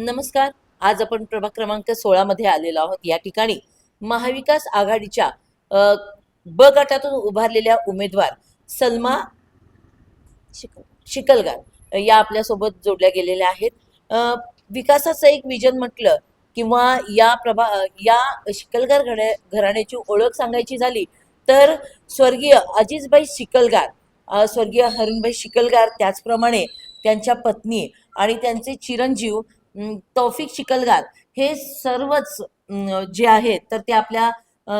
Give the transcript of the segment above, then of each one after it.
नमस्कार. आज आपण प्रभाग क्रमांक सोळा मध्ये आलेलो आहोत. या ठिकाणी महाविकास आघाडीच्या ब गटातून उभारलेल्या उमेदवार सलमा शिकलगार या आपल्यासोबत जोडल्या गेलेल्या आहेत. विकासाचं एक विजन म्हटलं किंवा या प्रभा या शिकलगार घड्या घराण्याची ओळख सांगायची झाली तर स्वर्गीय अजिजबाई शिकलगार स्वर्गीय हरिणभाई शिकलगार त्याचप्रमाणे त्यांच्या पत्नी आणि त्यांचे चिरंजीव तौफिक शिकलगार हे सर्वच जे आहेत तर ते आपल्या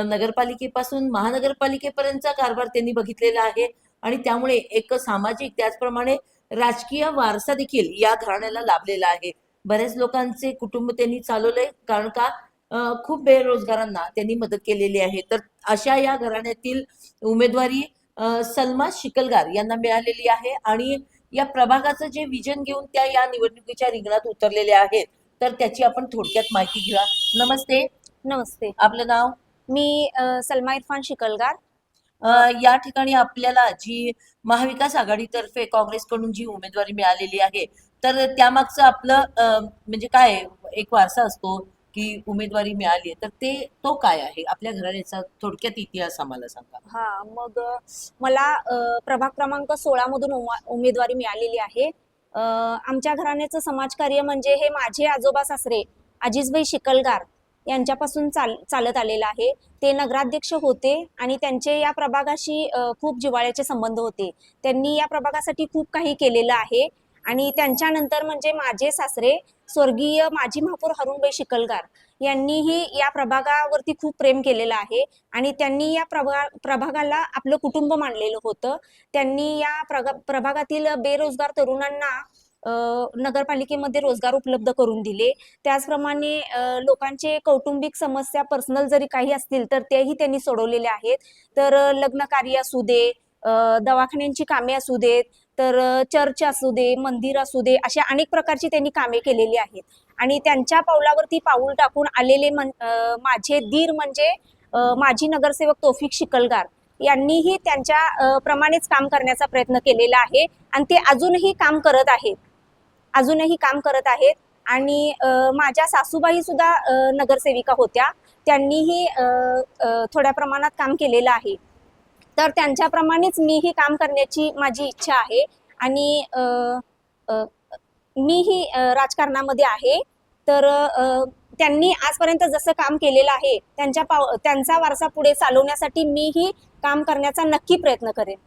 नगरपालिकेपासून महानगरपालिकेपर्यंतचा कारभार त्यांनी बघितलेला आहे. आणि त्यामुळे एक सामाजिक त्याचप्रमाणे राजकीय वारसा देखील या घराण्याला लाभलेला आहे. बऱ्याच लोकांचे कुटुंब त्यांनी चालवलंय कारण का खूप बेरोजगारांना त्यांनी मदत केलेली आहे. तर अशा या घराण्यातील उमेदवारी सलमा शिकलगार यांना मिळालेली आहे. आणि या प्रभागाचं जे विजन घेऊन त्या या निवडणुकीच्या रिंगणात उतरलेल्या आहेत तर त्याची आपण थोडक्यात माहिती घेऊया नमस्ते. नमस्ते. आपलं नाव? मी सलमा इरफान शिकलगार. या ठिकाणी आपल्याला जी महाविकास आघाडीतर्फे काँग्रेसकडून जी उमेदवारी मिळालेली आहे तर त्यामागचं आपलं म्हणजे काय? एक वारसा असतो की उमेदवारी मिळाली तर ते तो काय आहे? आपल्या घराण्याचा थोडक्यात इतिहास आम्हाला सांगा. हा मग मला प्रभाग क्रमांक सोळा मधून उमा- उमेदवारी मिळालेली आहे. आमच्या घराण्याचं समाजकार्य म्हणजे हे माझे आजोबा सासरे अजिजभाई शिकलगार यांच्यापासून चाल चालत आलेलं आहे. ते नगराध्यक्ष होते आणि त्यांचे या प्रभागाशी खूप जिव्हाळ्याचे संबंध होते. त्यांनी या प्रभागासाठी खूप काही केलेलं आहे. आणि त्यांच्यानंतर म्हणजे माझे सासरे स्वर्गीय माजी महापौर हरुणबाई शिकलगार यांनीही या प्रभागावरती खूप प्रेम केलेलं आहे आणि त्यांनी या प्रभा प्रभागाला आपलं कुटुंब मानलेलं होतं. त्यांनी या प्रगा प्रभागातील बेरोजगार तरुणांना नगरपालिकेमध्ये रोजगार उपलब्ध करून दिले. त्याचप्रमाणे लोकांचे कौटुंबिक समस्या पर्सनल जरी काही असतील तर तेही त्यांनी सोडवलेले आहेत. तर लग्न कार्य असू दे दवाखान्यांची कामे असू देत तर चर्च असू दे मंदिर असू दे अशा अनेक प्रकारची त्यांनी कामे केलेली आहेत. आणि त्यांच्या पावलावरती पाऊल टाकून आलेले मन माझे धीर म्हणजे माजी नगरसेवक तोफिक शिकलगार. यांनीही त्यांच्या प्रमाणेच काम करण्याचा प्रयत्न केलेला आहे आणि ते अजूनही काम करत आहेत. अजूनही काम करत आहेत आणि माझ्या सासूबाई सुद्धा नगरसेविका होत्या. त्यांनीही थोड्या प्रमाणात काम केलेलं आहे. तर त्यांच्याप्रमाणेच मीही काम करण्याची माझी इच्छा आहे. आणि मीही राजकारणामध्ये आहे. तर त्यांनी आजपर्यंत जसं काम केलेलं आहे त्यांच्या पाव त्यांचा वारसा पुढे चालवण्यासाठी मीही काम करण्याचा नक्की प्रयत्न करेन.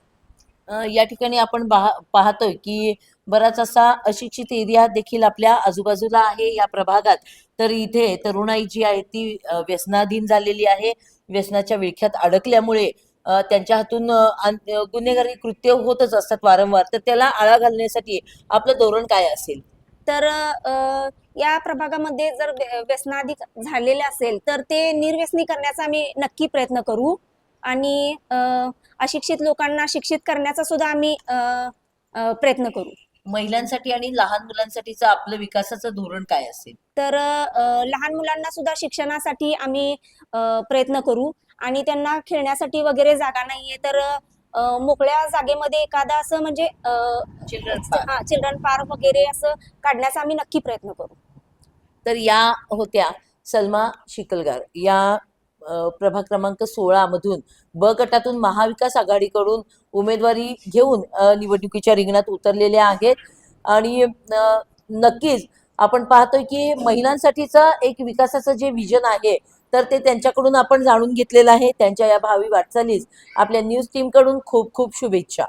या ठिकाणी आपण पाहतोय की बराच असा अशिक्षित एरिया देखील आपल्या आजूबाजूला आहे या प्रभागात. तर इथे तरुणाई जी आहे ती व्यसनाधीन झालेली आहे. व्यसनाच्या विळख्यात अडकल्यामुळे त्यांच्या हातून गुन्हेगारी कृत्य होतच असतात वारंवार. तर त्याला आळा घालण्यासाठी आपलं धोरण काय असेल? तर या प्रभागामध्ये जर व्य- व्यसनाधी झालेले असेल तर ते निर्व्यसनी करण्याचा आम्ही नक्की प्रयत्न करू. आणि अशिक्षित लोकांना शिक्षित करण्याचा सुद्धा आम्ही प्रयत्न करू. महिलांसाठी आणि लहान मुलांसाठीचं आपलं विकासाचं धोरण काय असेल? तर लहान मुलांना सुद्धा शिक्षणासाठी आम्ही प्रयत्न करू. आणि त्यांना खेळण्यासाठी वगैरे जागा नाहीये तर मोकळ्या जागेमध्ये एखादा असं म्हणजे चिल्ड्रन हा चिल्ड्रन पार्क वगैरे असं काढण्याचा आम्ही नक्की प्रयत्न करू. तर या होत्या सलमा शिकलगार. या प्रभाग क्रमांक सोळा मधून ब गटातून महाविकास आघाडीकडून उमेदवारी घेऊन निवडणुकीच्या रिंगणात उतरलेल्या आहेत. आणि नक्कीच आपण पाहतोय की महिलांसाठीचं एक विकासाचं जे विजन आहे तर ते त्यांच्याकडून आपण जाणून घेतलेलं आहे. त्यांच्या या भावी वाटचालीस. आपल्या न्यूज टीमकडून खूप खूप शुभेच्छा.